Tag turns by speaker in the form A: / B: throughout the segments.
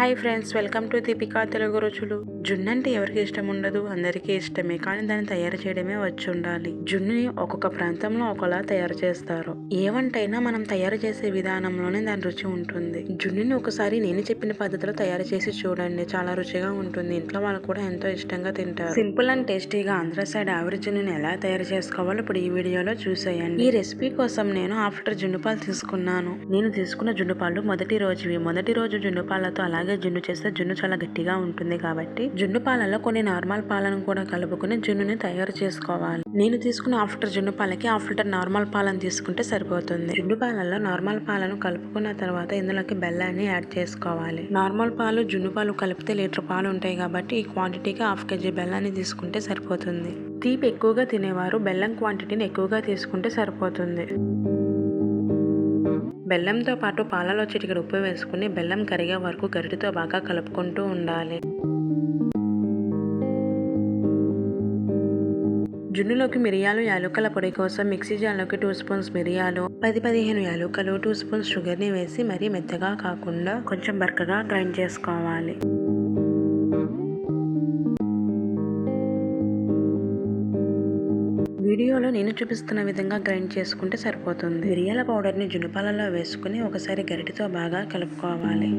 A: Hi friends welcome to Deepika Telugu రుచులు. జున్ను అంటే ఎవరికి ఇష్టం ఉండదు? అందరికీ ఇష్టమే కానీ దాన్ని తయారు చేయడమే వచ్చి ఉండాలి. జున్నుని ఒక్కొక్క ప్రాంతంలో ఒకలా తయారు చేస్తారు. ఏ వంట అయినా మనం తయారు చేసే విధానంలోనే దాని రుచి ఉంటుంది. జున్నుని ఒకసారి నేను చెప్పిన పద్ధతిలో తయారు చేసి చూడండి చాలా రుచిగా ఉంటుంది. ఇంట్లో వాళ్ళు కూడా ఎంతో ఇష్టంగా తింటారు. సింపుల్ అండ్ టేస్టీగా ఆంధ్ర సైడ్ ఆవిరి జున్నుని ఎలా తయారు చేసుకోవాలో ఇప్పుడు ఈ వీడియోలో చూసేయండి. ఈ రెసిపీ కోసం నేను ఆఫ్టర్ జున్నుపాలు తీసుకున్నాను. నేను తీసుకున్న జున్నుపాలు మొదటి రోజువి. మొదటి రోజు జున్నుపాలతో అలాగే అలాగే జున్ను చేస్తే జున్ను చాలా గట్టిగా ఉంటుంది కాబట్టి జున్ను పాలలో కొన్ని నార్మల్ పాలను కూడా కలుపుకొని జున్నుని తయారు చేసుకోవాలి. నేను తీసుకున్న ఆఫ్టర్ జున్ను పాలకి ఆఫ్టర్ నార్మల్ పాలను తీసుకుంటే సరిపోతుంది. జున్ను పాలలో నార్మల్ పాలను కలుపుకున్న తర్వాత ఇందులోకి బెల్లాన్ని యాడ్ చేసుకోవాలి. నార్మల్ పాలు జున్ను పాలు కలిపితే లీటర్ పాలు ఉంటాయి కాబట్టి ఈ క్వాంటిటీకి హాఫ్ కేజీ బెల్లాన్ని తీసుకుంటే సరిపోతుంది. తీపి ఎక్కువగా తినేవారు బెల్లం క్వాంటిటీని ఎక్కువగా తీసుకుంటే సరిపోతుంది. బెల్లంతో పాటు పాలలో చిటికెడు ఉప్పు వేసుకుని బెల్లం కరిగే వరకు గరిటితో బాగా కలుపుకుంటూ ఉండాలి. జున్నులోకి మిరియాలు యాలుకల పొడి కోసం మిక్సీ జార్లోకి టూ స్పూన్స్ మిరియాలు పది పదిహేను యాలుకలు టూ స్పూన్స్ షుగర్ని వేసి మరీ మెత్తగా కాకుండా కొంచెం బరకగా గ్రైండ్ చేసుకోవాలి. వీడియోలో నేను చూపిస్తున్న విధంగా గ్రైండ్ చేసుకుంటే సరిపోతుంది. మిరియాల పౌడర్ని జునుపాలలో వేసుకుని ఒకసారి గరిటితో బాగా కలుపుకోవాలి.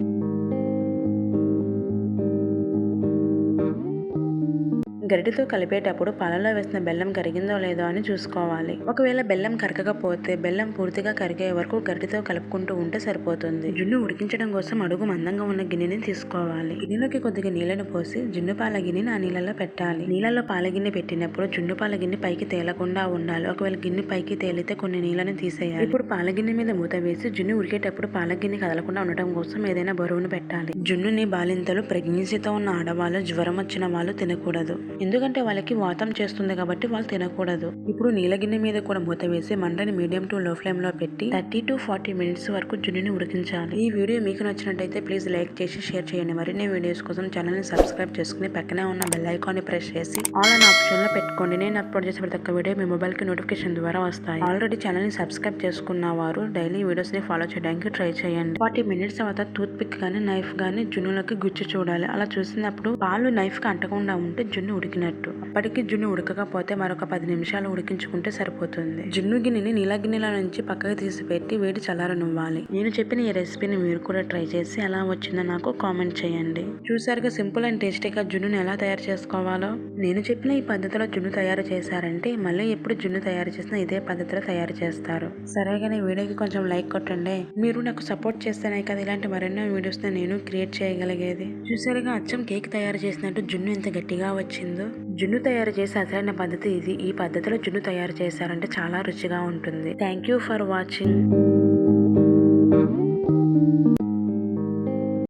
A: గరిటెతో కలిపేటప్పుడు పాలలో వేసిన బెల్లం కరిగిందో లేదో అని చూసుకోవాలి. ఒకవేళ బెల్లం కరగకపోతే బెల్లం పూర్తిగా కరిగే వరకు గరిటెతో కలుపుకుంటూ ఉంటే సరిపోతుంది. జున్ను ఉడికించడం కోసం అడుగు మందంగా ఉన్న గిన్నెని తీసుకోవాలి. గిన్నెలోకి కొద్దిగా నీళ్ళను పోసి జున్ను పాల గిన్నెని ఆ నీళ్ళలో పెట్టాలి. నీళ్ళలో పాల గిన్నె పెట్టినప్పుడు జున్ను పాల గిన్నె పైకి తేలకుండా ఉండాలి. ఒకవేళ గిన్నె పైకి తేలితే కొన్ని నీళ్ళని తీసేయాలి. ఇప్పుడు పాల గిన్నె మీద మూత వేసి జున్ను ఉడికేటప్పుడు పాల గిన్నె కదలకుండా ఉండటం కోసం ఏదైనా బరువును పెట్టాలి. జున్నుని బాలింతలు ప్రెగ్నెన్సీతో ఉన్న ఆడవాళ్ళు జ్వరం వచ్చిన వాళ్ళు తినకూడదు. ఎందుకంటే వాళ్ళకి వాతం చేస్తుంది కాబట్టి వాళ్ళు తినకూడదు. ఇప్పుడు నీలగిన్నె మీద కూడా మూత వేసి మంటని మీడియం టు లో ఫ్లేమ్లో పెట్టి థర్టీ టు ఫార్టీ మినిట్స్ వరకు జున్నుని ఉడికించాలి. ఈ వీడియో మీకు నచ్చినట్టయితే ప్లీజ్ లైక్ చేసి షేర్ చేయండి. మరిన్ని వీడియోస్ కోసం ఛానల్ని సబ్స్క్రైబ్ చేసుకుని పక్కనే ఉన్న బెల్ ఐకాన్ని ప్రెస్ చేసి ఆల్ అనే ఆప్షన్లో పెట్టుకోండి. నేను అప్లోడ్ చేసే ప్రతి ఒక్క వీడియో మీ మొబైల్కి నోటిఫికేషన్ ద్వారా వస్తాయి. ఆల్రెడీ ఛానల్ని సబ్స్క్రైబ్ చేసుకున్న వారు డైలీ వీడియోస్ని ఫాలో చేయడానికి ట్రై చేయండి. ఫార్టీ మినిట్స్ తర్వాత టూత్ పిక్ గానీ నైఫ్ గానీ జున్నులకి గుచ్చి చూడాలి. అలా చూసినప్పుడు పాలు నైఫ్కి అంటకుండా ఉంటే జున్ను ఉడికినట్టు అప్పటికి జున్ను ఉడకకపోతే మరొక పది నిమిషాలు ఉడికించుకుంటే సరిపోతుంది. జున్ను గిన్నెని నీల గిన్నెల నుంచి పక్కకి తీసి పెట్టి వేడి చల్లారనివ్వాలి. నేను చెప్పిన ఈ రెసిపీని మీరు కూడా ట్రై చేసి ఎలా వచ్చిందో నాకు కామెంట్ చేయండి. చూసారుగా సింపుల్ అండ్ టేస్టీగా జున్నుని ఎలా తయారు చేసుకోవాలో? నేను చెప్పిన ఈ పద్ధతిలో జున్ను తయారు చేశారంటే మళ్ళీ ఎప్పుడు జున్ను తయారు చేసినా ఇదే పద్ధతిలో తయారు చేస్తారు. సరే కానీ వీడియోకి కొంచెం లైక్ కొట్టండి. మీరు నాకు సపోర్ట్ చేస్తేనే కదా ఇలాంటి మరెన్నో వీడియోస్ నేను క్రియేట్ చేయగలిగేది. చూసారుగా అచ్చం కేక్ తయారు చేసినట్టు జున్ను ఎంత గట్టిగా వచ్చిందో? జున్ను తయారు చేసే అసలైన పద్ధతి ఇది. ఈ పద్ధతిలో జున్ను తయారు చేశారంటే చాలా రుచిగా ఉంటుంది. Thank you for watching